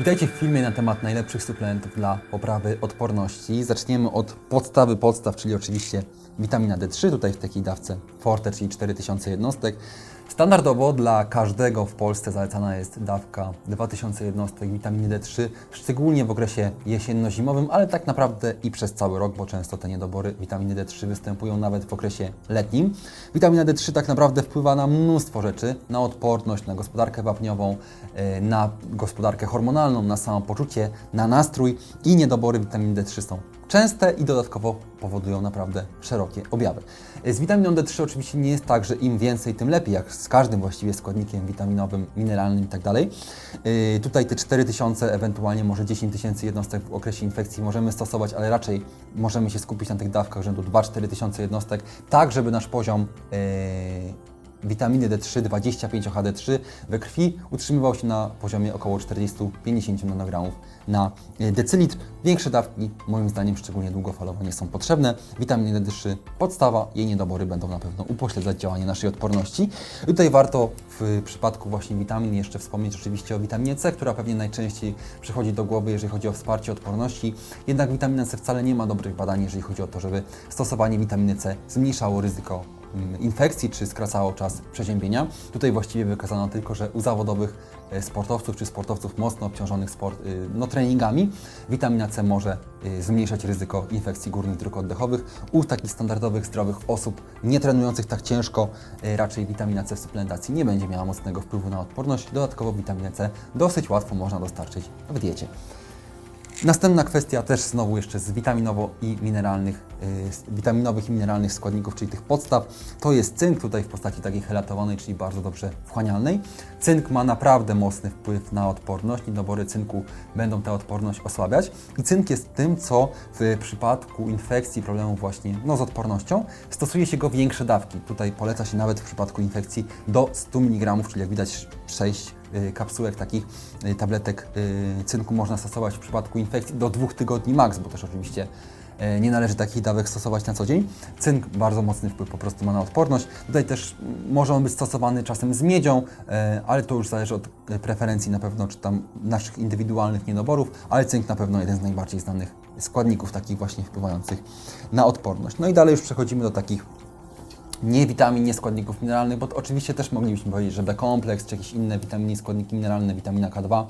Witajcie w filmie na temat najlepszych suplementów dla poprawy odporności. Zaczniemy od podstawy podstaw, czyli oczywiście witamina D3, tutaj w takiej dawce Forte, czyli 4000 jednostek. Standardowo dla każdego w Polsce zalecana jest dawka 2000 jednostek witaminy D3, szczególnie w okresie jesienno-zimowym, ale tak naprawdę i przez cały rok, bo często te niedobory witaminy D3 występują nawet w okresie letnim. Witamina D3 tak naprawdę wpływa na mnóstwo rzeczy, na odporność, na gospodarkę wapniową, e, na gospodarkę hormonalną, na samopoczucie, na nastrój i niedobory witaminy D3 są częste i dodatkowo powodują naprawdę szerokie objawy. Z witaminą D3 oczywiście nie jest tak, że im więcej, tym lepiej, jak z każdym właściwie składnikiem witaminowym, mineralnym itd. Yy, tutaj te 4000, ewentualnie może 10 tysięcy jednostek w okresie infekcji możemy stosować, ale raczej możemy się skupić na tych dawkach rzędu 2-4 tysiące jednostek, tak żeby nasz poziom yy, witaminy D3, 25-HD3 we krwi utrzymywał się na poziomie około 40-50 nanogramów na e, decylitr. Większe dawki, moim zdaniem, szczególnie długofalowo nie są potrzebne. Witaminy D3 podstawa, jej niedobory będą na pewno upośledzać działanie naszej odporności. I tutaj warto w przypadku właśnie witamin jeszcze wspomnieć oczywiście o witaminie C, która pewnie najczęściej przychodzi do głowy, jeżeli chodzi o wsparcie odporności. Jednak witamina C wcale nie ma dobrych badań, jeżeli chodzi o to, żeby stosowanie witaminy C zmniejszało ryzyko infekcji czy skracało czas przeziębienia. Tutaj właściwie wykazano tylko, że u zawodowych e, sportowców czy sportowców mocno obciążonych sport, y, no, treningami witamina C może y, zmniejszać ryzyko infekcji górnych dróg oddechowych. U takich standardowych, zdrowych osób nie trenujących tak ciężko y, raczej witamina C w suplementacji nie będzie miała mocnego wpływu na odporność. Dodatkowo witaminę C dosyć łatwo można dostarczyć w diecie. Następna kwestia też znowu jeszcze z witaminowo i mineralnych, yy, witaminowych i mineralnych składników, czyli tych podstaw, to jest cynk tutaj w postaci takiej helatowanej, czyli bardzo dobrze wchłanialnej. Cynk ma naprawdę mocny wpływ na odporność, niedobory cynku będą tę odporność osłabiać i cynk jest tym, co w przypadku infekcji, problemów właśnie no, z odpornością, stosuje się go większe dawki. Tutaj poleca się nawet w przypadku infekcji do 100 mg, czyli jak widać 6 y, kapsułek takich y, tabletek y, cynku można stosować w przypadku infekcji do dwóch tygodni maks, bo też oczywiście nie należy takich dawek stosować na co dzień. Cynk bardzo mocny wpływ po prostu ma na odporność. Tutaj też może on być stosowany czasem z miedzią, ale to już zależy od preferencji na pewno, czy tam naszych indywidualnych niedoborów, ale cynk na pewno jeden z najbardziej znanych składników takich właśnie wpływających na odporność. No i dalej już przechodzimy do takich nie witamin, nie składników mineralnych, bo oczywiście też moglibyśmy powiedzieć, że B-kompleks czy jakieś inne witaminy, składniki mineralne, witamina K2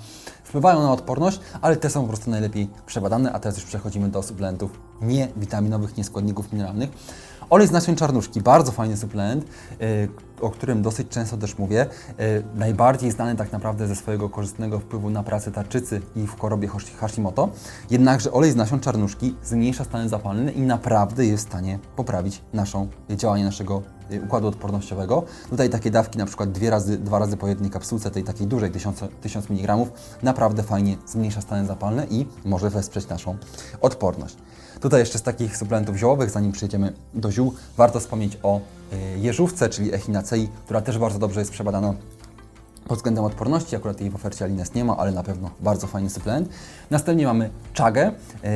wpływają na odporność, ale te są po prostu najlepiej przebadane, a teraz już przechodzimy do suplementów niewitaminowych, nie składników mineralnych. Olej z nasion czarnuszki, bardzo fajny suplement, yy, o którym dosyć często też mówię. Yy, najbardziej znany tak naprawdę ze swojego korzystnego wpływu na pracę tarczycy i w chorobie Hashi- Hashimoto. Jednakże olej z nasion czarnuszki zmniejsza stany zapalne i naprawdę jest w stanie poprawić naszą, działanie naszego y, układu odpornościowego. Tutaj takie dawki, na przykład dwie razy, dwa razy po jednej kapsułce, tej takiej dużej, 1000, 1000 mg, naprawdę fajnie zmniejsza stany zapalne i może wesprzeć naszą odporność. Tutaj jeszcze z takich suplementów ziołowych, zanim przejdziemy do ziół, warto wspomnieć o y, jeżówce, czyli echinacei, która też bardzo dobrze jest przebadana pod względem odporności, akurat jej w ofercie Alines nie ma, ale na pewno bardzo fajny suplement. Następnie mamy czagę. Yy,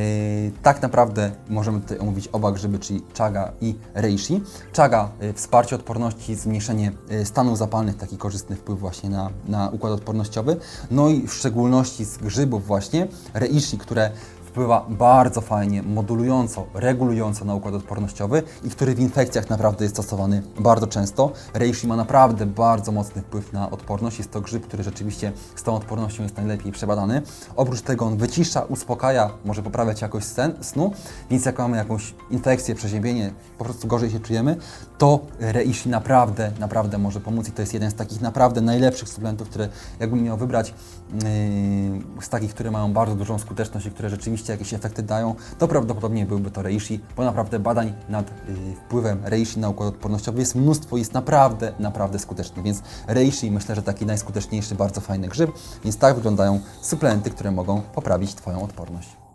tak naprawdę możemy tutaj omówić oba grzyby, czyli czaga i reishi. Czaga, yy, wsparcie odporności, zmniejszenie yy, stanów zapalnych, taki korzystny wpływ właśnie na, na układ odpornościowy. No i w szczególności z grzybów właśnie reishi, które wpływa bardzo fajnie, modulująco, regulująco na układ odpornościowy i który w infekcjach naprawdę jest stosowany bardzo często. Reishi ma naprawdę bardzo mocny wpływ na odporność. Jest to grzyb, który rzeczywiście z tą odpornością jest najlepiej przebadany. Oprócz tego on wycisza, uspokaja, może poprawiać jakość sen, snu, więc jak mamy jakąś infekcję, przeziębienie, po prostu gorzej się czujemy, to reishi naprawdę, naprawdę może pomóc i to jest jeden z takich naprawdę najlepszych suplementów, które jakbym miał wybrać yy, z takich, które mają bardzo dużą skuteczność i które rzeczywiście jakieś efekty dają, to prawdopodobnie byłby to reishi, bo naprawdę badań nad yy, wpływem reishi na układ odpornościowy jest mnóstwo, jest naprawdę, naprawdę skuteczny, więc reishi myślę, że taki najskuteczniejszy, bardzo fajny grzyb, więc tak wyglądają suplementy, które mogą poprawić Twoją odporność.